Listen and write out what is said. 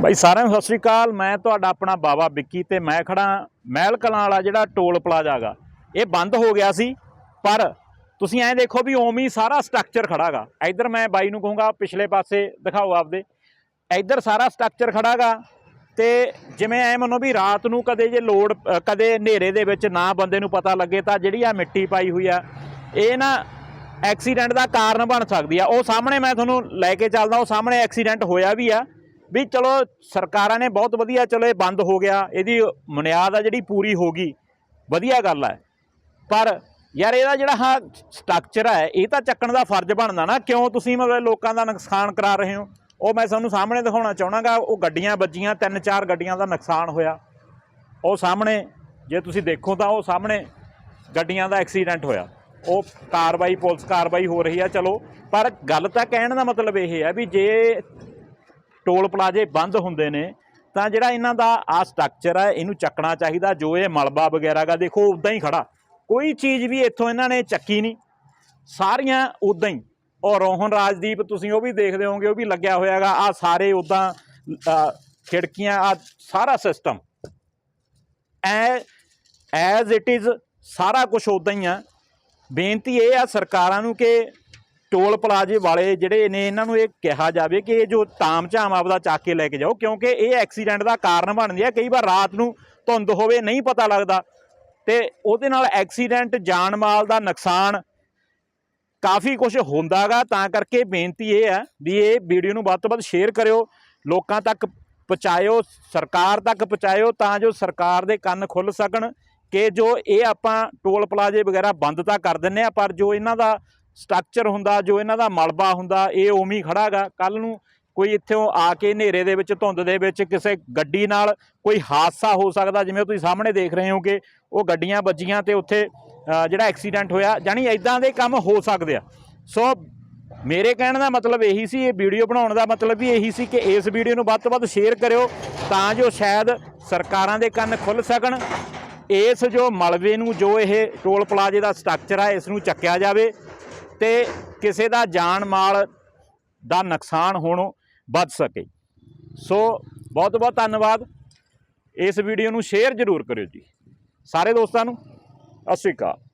ਬਾਈ ਸਾਰਿਆਂ ਨੂੰ ਸਤਿ ਸ੍ਰੀ ਅਕਾਲ। ਮੈਂ ਤੁਹਾਡਾ ਆਪਣਾ ਬਾਬਾ ਵਿੱਕੀ ਤੇ ਮੈਂ ਖੜਾ ਮਹਿਲ ਕਲਾਂ ਵਾਲਾ ਜਿਹੜਾ ਟੋਲ ਪਲਾਜ਼ਾ ਗਾ। ਇਹ ਬੰਦ ਹੋ ਗਿਆ ਸੀ, ਪਰ ਤੁਸੀਂ ਐਂ ਦੇਖੋ ਵੀ ਉਵੇਂ ਸਾਰਾ ਸਟਰਕਚਰ ਖੜਾਗਾ ਇੱਧਰ ਮੈਂ ਬਾਈ ਨੂੰ ਕਹੂੰਗਾ, ਪਿਛਲੇ ਪਾਸੇ ਦਿਖਾਓ ਆਪਦੇ। ਇੱਧਰ ਸਾਰਾ ਸਟਰਕਚਰ ਖੜਾਗਾ ਤੇ ਜਿਵੇਂ ਐ ਮੰਨੋ ਵੀ ਰਾਤ ਨੂੰ ਕਦੇ ਜੇ ਲੋਡ ਕਦੇ ਹਨੇਰੇ ਦੇ ਵਿੱਚ ਨਾ ਬੰਦੇ ਨੂੰ ਪਤਾ ਲੱਗੇ ਤਾਂ ਜਿਹੜੀ ਆ ਮਿੱਟੀ ਪਾਈ ਹੋਈ ਆ, ਇਹ ਨਾ ਐਕਸੀਡੈਂਟ ਦਾ ਕਾਰਨ ਬਣ ਸਕਦੀ ਆ। ਉਹ ਸਾਹਮਣੇ ਮੈਂ ਤੁਹਾਨੂੰ ਲੈ ਕੇ ਚੱਲਦਾ, ਉਹ ਸਾਹਮਣੇ ਐਕਸੀਡੈਂਟ ਹੋਇਆ ਵੀ ਆ। ਵੀ ਚਲੋ ਸਰਕਾਰਾਂ ਨੇ ਬਹੁਤ ਵਧੀਆ, ਚਲੋ ਇਹ ਬੰਦ ਹੋ ਗਿਆ, ਇਹਦੀ ਬੁਨਿਆਦ ਆ ਜਿਹੜੀ ਪੂਰੀ ਹੋ ਗਈ, ਵਧੀਆ ਗੱਲ ਹੈ ਪਰ ਯਾਰ ਇਹਦਾ ਜਿਹੜਾ ਹਾਂ ਸਟਰਕਚਰ ਹੈ ਇਹ ਤਾਂ ਚੱਕਣ ਦਾ ਫਰਜ਼ ਬਣਦਾ ਨਾ, ਕਿਉਂ ਤੁਸੀਂ ਮਤਲਬ ਲੋਕਾਂ ਦਾ ਨੁਕਸਾਨ ਕਰਾ ਰਹੇ ਹੋ? ਉਹ ਮੈਂ ਤੁਹਾਨੂੰ ਸਾਹਮਣੇ ਦਿਖਾਉਣਾ ਚਾਹਣਾਗਾ, ਉਹ ਗੱਡੀਆਂ ਵੱਜੀਆਂ ਤਿੰਨ ਚਾਰ ਗੱਡੀਆਂ ਦਾ ਨੁਕਸਾਨ ਹੋਇਆ। ਉਹ ਸਾਹਮਣੇ, ਜੇ ਤੁਸੀਂ ਦੇਖੋ ਤਾਂ ਉਹ ਸਾਹਮਣੇ ਗੱਡੀਆਂ ਦਾ ਐਕਸੀਡੈਂਟ ਹੋਇਆ। ਉਹ ਕਾਰਵਾਈ, ਪੁਲਿਸ ਕਾਰਵਾਈ ਹੋ ਰਹੀ ਆ, ਚਲੋ। ਪਰ ਗੱਲ ਤਾਂ ਕਹਿਣ ਦਾ ਮਤਲਬ ਇਹ ਹੈ ਵੀ ਜੇ ਟੋਲ ਪਲਾਜ਼ੇ ਬੰਦ ਹੁੰਦੇ ਨੇ, ਤਾਂ ਜਿਹੜਾ ਇਹਨਾਂ ਦਾ ਆ ਸਟਰਕਚਰ ਹੈ ਇਹਨੂੰ ਚੱਕਣਾ ਚਾਹੀਦਾ, ਜੋ ਇਹ ਮਲਬਾ ਵਗੈਰਾ ਗਾ, ਦੇਖੋ ਉਦਾਂ ਹੀ ਖੜਾ। ਕੋਈ ਚੀਜ਼ ਵੀ ਇੱਥੋਂ ਇਹਨਾਂ ਨੇ ਚੱਕੀ ਨਹੀਂ। ਸਾਰੀਆਂ ਉਦਾਂ ਹੀ। ਔਰ ਰੋਹਨ ਰਾਜਦੀਪ ਤੁਸੀਂ ਉਹ ਵੀ ਦੇਖਦੇ ਹੋਵੋਗੇ, ਉਹ ਵੀ ਲੱਗਿਆ ਹੋਇਆਗਾ ਆ ਸਾਰੇ ਉਦਾਂ ਖਿੜਕੀਆਂ ਆ ਸਾਰਾ ਸਿਸਟਮ ਐ ਐਜ਼ ਇਟ ਇਜ਼ ਸਾਰਾ ਕੁਝ ਉਦਾਂ ਹੀ ਆ। ਬੇਨਤੀ ਇਹ ਆ ਸਰਕਾਰਾਂ ਨੂੰ ਕਿ ਟੋਲ ਪਲਾਜ਼ੇ ਵਾਲੇ ਜਿਹੜੇ ਨੇ, ਇਹਨਾਂ ਨੂੰ ਇਹ ਕਿਹਾ ਜਾਵੇ ਕਿ ਇਹ ਜੋ ਤਾਮਝਾਮ ਆਪਦਾ ਚੱਕ ਕੇ ਲੈ ਕੇ ਜਾਓ, ਕਿਉਂਕਿ ਇਹ ਐਕਸੀਡੈਂਟ ਦਾ ਕਾਰਨ ਬਣਦੀ ਹੈ ਕਈ ਵਾਰ ਰਾਤ ਨੂੰ ਧੁੰਦ ਹੋਵੇ, ਨਹੀਂ ਪਤਾ ਲੱਗਦਾ। ਤੇ ਉਹਦੇ ਨਾਲ ਐਕਸੀਡੈਂਟ ਜਾਨ ਮਾਲ ਦਾ ਨੁਕਸਾਨ ਕਾਫੀ ਕੁਝ ਹੁੰਦਾਗਾ। ਤਾਂ ਕਰਕੇ ਬੇਨਤੀ ਇਹ ਹੈ ਵੀ ਇਹ ਵੀਡੀਓ ਨੂੰ ਵੱਧ ਤੋਂ ਵੱਧ ਸ਼ੇਅਰ ਕਰਿਓ, ਲੋਕਾਂ ਤੱਕ ਪਹੁੰਚਾਇਓ, ਸਰਕਾਰ ਤੱਕ ਪਹੁੰਚਾਇਓ, ਤਾਂ ਜੋ ਸਰਕਾਰ ਦੇ ਕੰਨ ਖੁੱਲ ਸਕਣ ਕਿ ਜੋ ਇਹ ਆਪਾਂ ਟੋਲ ਪਲਾਜ਼ੇ ਵਗੈਰਾ ਬੰਦ ਤਾਂ ਕਰ ਦਿੰਨੇ ਆ ਪਰ ਜੋ ਇਹਨਾਂ ਦਾ ਸਟਰਕਚਰ ਹੁੰਦਾ, ਜੋ ਇਹਨਾਂ ਦਾ ਮਲਬਾ ਹੁੰਦਾ, ਇਹ ਉਵੇਂ ਹੀ ਖੜਾਗਾ ਕੱਲ ਨੂੰ ਕੋਈ ਇੱਥੋਂ ਆ ਕੇ ਹਨੇਰੇ ਦੇ ਵਿੱਚ, ਧੁੰਦ ਦੇ ਵਿੱਚ ਕਿਸੇ ਗੱਡੀ ਨਾਲ ਕੋਈ ਹਾਦਸਾ ਹੋ ਸਕਦਾ, ਜਿਵੇਂ ਤੁਸੀਂ ਸਾਹਮਣੇ ਦੇਖ ਰਹੇ ਹੋ ਕਿ ਉਹ ਗੱਡੀਆਂ ਵੱਜੀਆਂ ਤੇ ਉੱਥੇ ਜਿਹੜਾ ਐਕਸੀਡੈਂਟ ਹੋਇਆ ਜਾਨੀ ਇਦਾਂ ਦੇ ਕੰਮ ਹੋ ਸਕਦੇ ਆ। ਸੋ ਮੇਰੇ ਕਹਿਣ ਦਾ ਮਤਲਬ ਇਹੀ ਸੀ, ਇਹ ਵੀਡੀਓ ਬਣਾਉਣ ਦਾ ਮਤਲਬ ਵੀ ਇਹੀ ਸੀ ਕਿ ਇਸ ਵੀਡੀਓ ਨੂੰ ਵੱਧ ਤੋਂ ਵੱਧ ਸ਼ੇਅਰ ਕਰਿਓ, ਤਾਂ ਜੋ ਸ਼ਾਇਦ ਸਰਕਾਰਾਂ ਦੇ ਕੰਨ ਖੁੱਲ ਸਕਣ। ਇਸ ਜੋ ਮਲਵੇ ਨੂੰ, ਜੋ ਇਹ ਟੋਲ ਪਲਾਜ਼ੇ ਦਾ ਸਟਰਕਚਰ ਹੈ ਇਸ ਨੂੰ ਚੱਕਿਆ ਜਾਵੇ। ਤੇ ਕਿਸੇ ਦਾ ਜਾਨ ਮਾਲ ਦਾ ਨੁਕਸਾਨ ਹੋਣੋਂ ਬਚ ਸਕੇ। ਸੋ ਬਹੁਤ ਬਹੁਤ ਧੰਨਵਾਦ। ਇਸ ਵੀਡੀਓ ਨੂੰ ਸ਼ੇਅਰ ਜ਼ਰੂਰ ਕਰਿਓ ਜੀ। ਸਾਰੇ ਦੋਸਤਾਂ ਨੂੰ, ਸਤਿ ਸ਼੍ਰੀ ਅਕਾਲ।